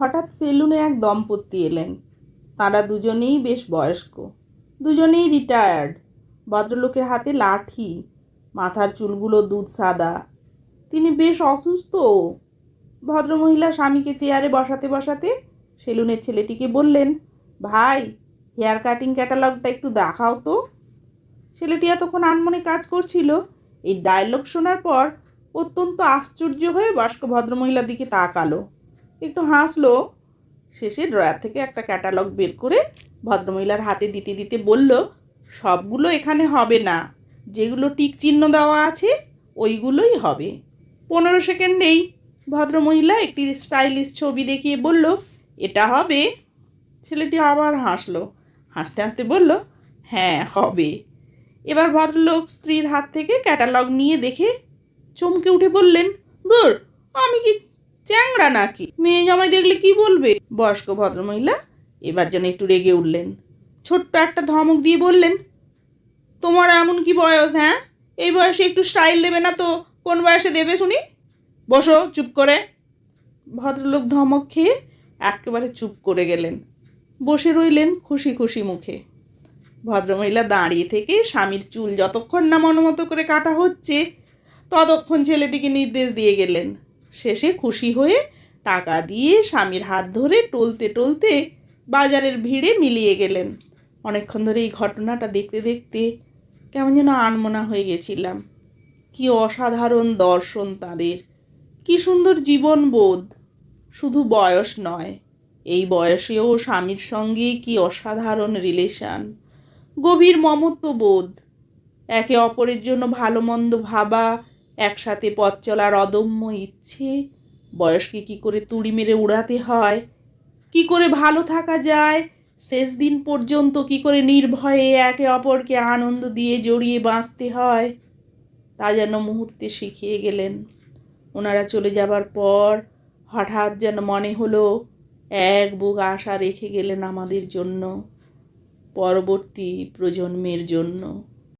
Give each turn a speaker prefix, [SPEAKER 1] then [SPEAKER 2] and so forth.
[SPEAKER 1] হঠাৎ সেলুনে এক দম্পতি এলেন। তারা দুজনেই বেশ বয়স্ক। দুজনেই রিটায়ার্ড ভদ্রলোকের হাতে লাঠি, মাথার চুলগুলো দুধ সাদা। তিনি বেশ অসুস্থ। ভদ্রমহিলা স্বামীকে চেয়ারে বসাতে বসাতে সেলুনের ছেলেটিকে বললেন, ভাই, হেয়ার কাটিং ক্যাটালগটা একটু দেখাও তো। ছেলেটি এতক্ষণ আনমনে কাজ করছিল। এই ডায়লগ শোনার পর অত্যন্ত আশ্চর্য হয়ে বয়স্ক ভদ্রমহিলার দিকে তাকালো। একটু হাসলো। শেষে ড্রয়ার থেকে একটা ক্যাটালগ বের করে ভদ্রমহিলার হাতে দিতে দিতে বলল, সবগুলো এখানে হবে না। যেগুলো টিক চিহ্ন দেওয়া আছে, ওইগুলোই হবে। পনেরো সেকেন্ডেই ভদ্রমহিলা একটি স্টাইলিশ ছবি দেখিয়ে বলল, এটা হবে। ছেলেটি আবার হাসলো। হাসতে হাসতে বলল হ্যাঁ হবে। এবার ভদ্রলোক স্ত্রীর হাত থেকে ক্যাটালগ নিয়ে দেখে চমকে উঠে বললেন, দূর চ্যাংড়া নাকি? মেয়ে জামাই দেখলে কি বলবে? বয়স্ক ভদ্রমহিলা, এবার যেন একটু রেগে উঠলেন। ছোট্ট একটা ধমক দিয়ে বললেন, তোমার এমন কি বয়স হ্যাঁ? এই বয়সে একটু স্টাইল দেবে না তো? কোন বয়সে দেবে শুনি? বসো, চুপ করে। ভদ্রলোক ধমক খেয়ে একেবারে চুপ করে গেলেন। বসে রইলেন খুশি খুশি মুখে। ভদ্রমহিলা দাঁড়িয়ে থেকে স্বামীর চুল যতক্ষণ না মনোমতো করে কাটা হচ্ছে, ততক্ষণ ছেলেটিকে নির্দেশ দিয়ে গেলেন। শেষে খুশি হয়ে টাকা দিয়ে স্বামীর হাত ধরে টলতে টলতে বাজারের ভিড়ে মিলিয়ে গেলেন। অনেকক্ষণ ধরে এই ঘটনাটা দেখতে দেখতে কেমন যেন আনমনা হয়ে গেছিলাম। কি অসাধারণ দর্শন তাদের, কি সুন্দর জীবনবোধ শুধু বয়স নয়, এই বয়সেও স্বামীর সঙ্গে কি অসাধারণ রিলেশন গভীর মমত্ববোধ একে অপরের জন্য ভালো মন্দ ভাবা একসাথে পথ চলার অদম্য ইচ্ছে। বয়সকে কি করে তুড়ি মেরে উড়াতে হয়? কি করে ভালো থাকা যায়? শেষ দিন পর্যন্ত কি করে নির্ভয়ে একে অপরকে আনন্দ দিয়ে জড়িয়ে বাঁচতে হয়? তা যেন মুহূর্তে শিখিয়ে গেলেন। ওনারা চলে যাবার পর হঠাৎ যেন মনে হলো, এক বুক আশা রেখে গেলেন আমাদের জন্য, পরবর্তী প্রজন্মের জন্য।